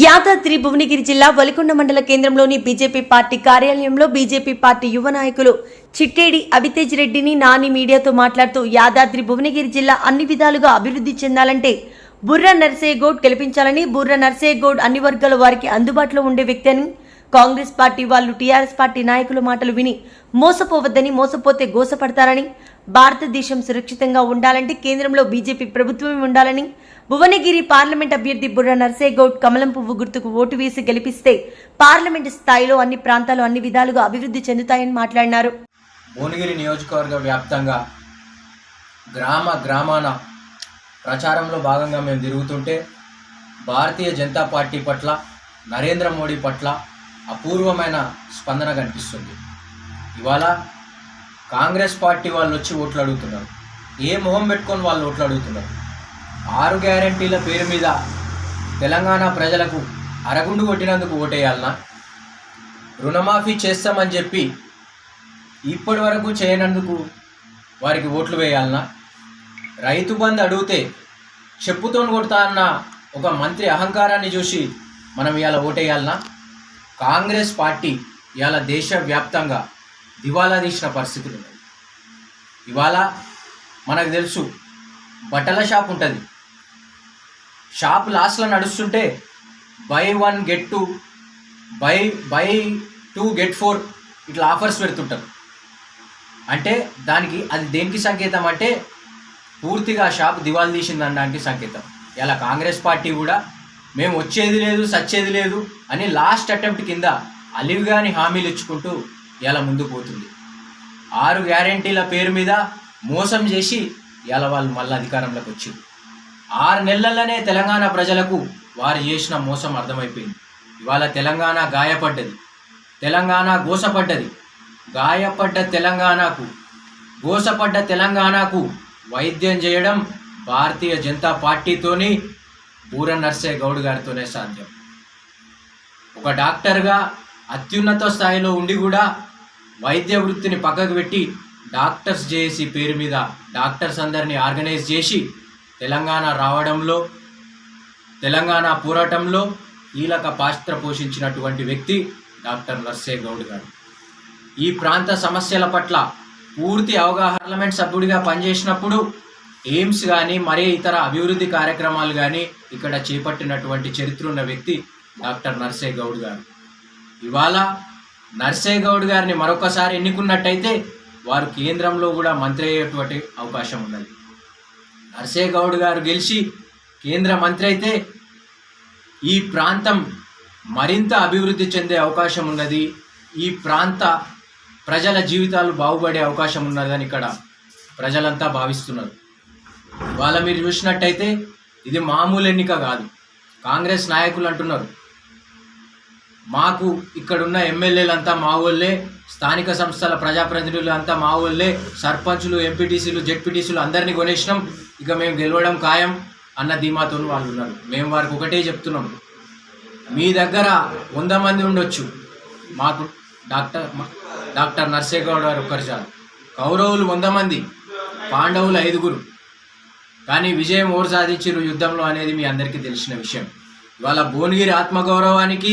యాదాద్రి భువనగిరి జిల్లా వలికొండ మండల కేంద్రంలోని బీజేపీ పార్టీ కార్యాలయంలో బీజేపీ పార్టీ యువ నాయకులు చిట్టేడి అభితేజ్ రెడ్డిని నాని మీడియాతో మాట్లాడుతూ యాదాద్రి భువనగిరి జిల్లా అన్ని విధాలుగా అభివృద్ధి చెందాలంటే బుర్ర నర్సయ్య గౌడ్ గెలిపించాలని బుర్ర నర్సయ్య గౌడ్ అన్ని వర్గాల వారికి అందుబాటులో ఉండే వ్యక్తి అని కాంగ్రెస్ పార్టీ వాళ్ళు టీఆర్ఎస్ పార్టీ నాయకుల మాటలు విని మోసపోవద్దని మోసపోతే గోసపడతారని భారతదేశం సురక్షితంగా ఉండాలంటే కేంద్రంలో బీజేపీ ప్రభుత్వమే ఉండాలని భువనగిరి పార్లమెంట్ అభ్యర్థి బుర్ర నర్సేగౌడ్ గౌడ్ కమలం పువ్వు గుర్తుకు ఓటు వేసి గెలిపిస్తే పార్లమెంట్ స్థాయిలో అన్ని ప్రాంతాలు అన్ని విధాలుగా అభివృద్ధి చెందుతాయని మాట్లాడినారు. భువనగిరి నియోజకవర్గ వ్యాప్తంగా గ్రామ గ్రామాన ప్రచారంలో భాగంగా మేము తిరుగుతుంటే భారతీయ జనతా పార్టీ పట్ల నరేంద్ర మోడీ పట్ల అపూర్వమైన స్పందన కనిపిస్తుంది. ఇవాళ కాంగ్రెస్ పార్టీ వాళ్ళు వచ్చి ఓట్లు అడుగుతున్నారు. ఏ మొహం పెట్టుకొని వాళ్ళు ఓట్లు అడుగుతున్నారు? ఆరు గ్యారంటీల పేరు మీద తెలంగాణ ప్రజలకు అరగుండు కొట్టినందుకు ఓటేయాలనా? రుణమాఫీ చేస్తామని చెప్పి ఇప్పటి వరకు చేయనందుకు వారికి ఓట్లు వేయాలనా? రైతు బంద్ అడిగితే చెప్పుతో కొడతా అన్న ఒక మంత్రి అహంకారాన్ని చూసి మనం ఇవాళ ఓటేయాలనా? కాంగ్రెస్ పార్టీ ఇవాళ దేశవ్యాప్తంగా దివాలా తీసిన పరిస్థితులు ఉన్నాయి. ఇవాళ మనకు తెలుసు బట్టల షాప్ ఉంటుంది. షాప్ లాస్ట్లో నడుస్తుంటే buy one get two buy buy two get four ఇట్లా ఆఫర్స్ పెడుతుంటారు. అంటే దానికి అది దేనికి సంకేతం అంటే పూర్తిగా షాప్ దివాళీ తీసిందనడానికి సంకేతం. ఇలా కాంగ్రెస్ పార్టీ కూడా మేము వచ్చేది లేదు సచ్చేది లేదు అని లాస్ట్ అటెంప్ట్ కింద అలివిగాని హామీలు ఇచ్చుకుంటూ ఇలా ముందు పోతుంది. ఆరు గ్యారెంటీల పేరు మీద మోసం చేసి ఇలా వాళ్ళు మళ్ళీ అధికారంలోకి వచ్చింది ఆరు నెలల్లోనే తెలంగాణ ప్రజలకు వారు చేసిన మోసం అర్థమైపోయింది. ఇవాళ తెలంగాణ గాయపడ్డది. తెలంగాణ గోసపడ్డది. గాయపడ్డ తెలంగాణకు గోసపడ్డ తెలంగాణకు వైద్యం చేయడం భారతీయ జనతా పార్టీతోని ఊర నర్సే గౌడ్ గారితోనే సాధ్యం. ఒక డాక్టర్గా అత్యున్నత స్థాయిలో ఉండి కూడా వైద్య వృత్తిని పక్కకు పెట్టి డాక్టర్స్ జేఏసీ పేరు మీద డాక్టర్స్ అందరినీ ఆర్గనైజ్ చేసి తెలంగాణ రావడంలో తెలంగాణ పోరాటంలో కీలక పాత్ర పోషించినటువంటి వ్యక్తి డాక్టర్ నర్సే గౌడ్ గారు. ఈ ప్రాంత సమస్యల పట్ల పూర్తి అవగాహన పార్లమెంట్ సభ్యుడిగా పనిచేసినప్పుడు ఎయిమ్స్ కానీ మరే ఇతర అభివృద్ధి కార్యక్రమాలు కానీ ఇక్కడ చేపట్టినటువంటి చరిత్ర ఉన్న వ్యక్తి డాక్టర్ నర్సే గౌడ్ గారు. ఇవాళ నర్సే గౌడ్ గారిని మరొకసారి ఎన్నుకున్నట్టయితే వారు కేంద్రంలో కూడా మంత్రి అయ్యేటువంటి అవకాశం ఉన్నది. నర్సే గౌడ్ గారు గెలిచి కేంద్ర మంత్రి అయితే ఈ ప్రాంతం మరింత అభివృద్ధి చెందే అవకాశం ఉన్నది. ఈ ప్రాంత ప్రజల జీవితాలు బాగుపడే అవకాశం ఉన్నదని ఇక్కడ ప్రజలంతా భావిస్తున్నారు. ఇవాళ మీరు చూసినట్టయితే ఇది మామూలు ఎన్నిక కాదు. కాంగ్రెస్ నాయకులు అంటున్నారు. మాకు ఇక్కడున్న ఎమ్మెల్యేలంతా మా ఊళ్ళే స్థానిక సంస్థల ప్రజాప్రతినిధులు అంతా మా ఊళ్ళే సర్పంచులు ఎంపీటీసీలు జెడ్పీటీసీలు అందరినీ కొనేసినాం. ఇక మేము గెలవడం ఖాయం అన్న ధీమాతో వాళ్ళు ఉన్నారు. మేము వారికి ఒకటే చెప్తున్నాం. మీ దగ్గర వంద మంది ఉండొచ్చు. మాకు డాక్టర్ డాక్టర్ నర్సేగౌడ్ గారు ఒక్కరు చాలు. కౌరవులు వంద మంది పాండవులు ఐదుగురు. కానీ విజయం ఓరు సాధించారు యుద్ధంలో అనేది మీ అందరికీ తెలిసిన విషయం. ఇవాళ భువనగిరి ఆత్మగౌరవానికి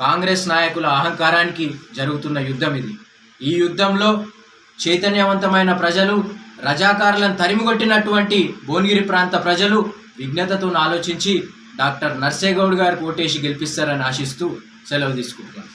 కాంగ్రెస్ నాయకుల అహంకారానికి జరుగుతున్న యుద్ధం ఇది. ఈ యుద్ధంలో చైతన్యవంతమైన ప్రజలు రజాకారులను తరిమిగొట్టినటువంటి భువనగిరి ప్రాంత ప్రజలు విజ్ఞతతో ఆలోచించి డాక్టర్ నర్సేగౌడ్ గారు కోటేసి గెలిపిస్తారని ఆశిస్తూ సెలవు తీసుకుంటున్నాను.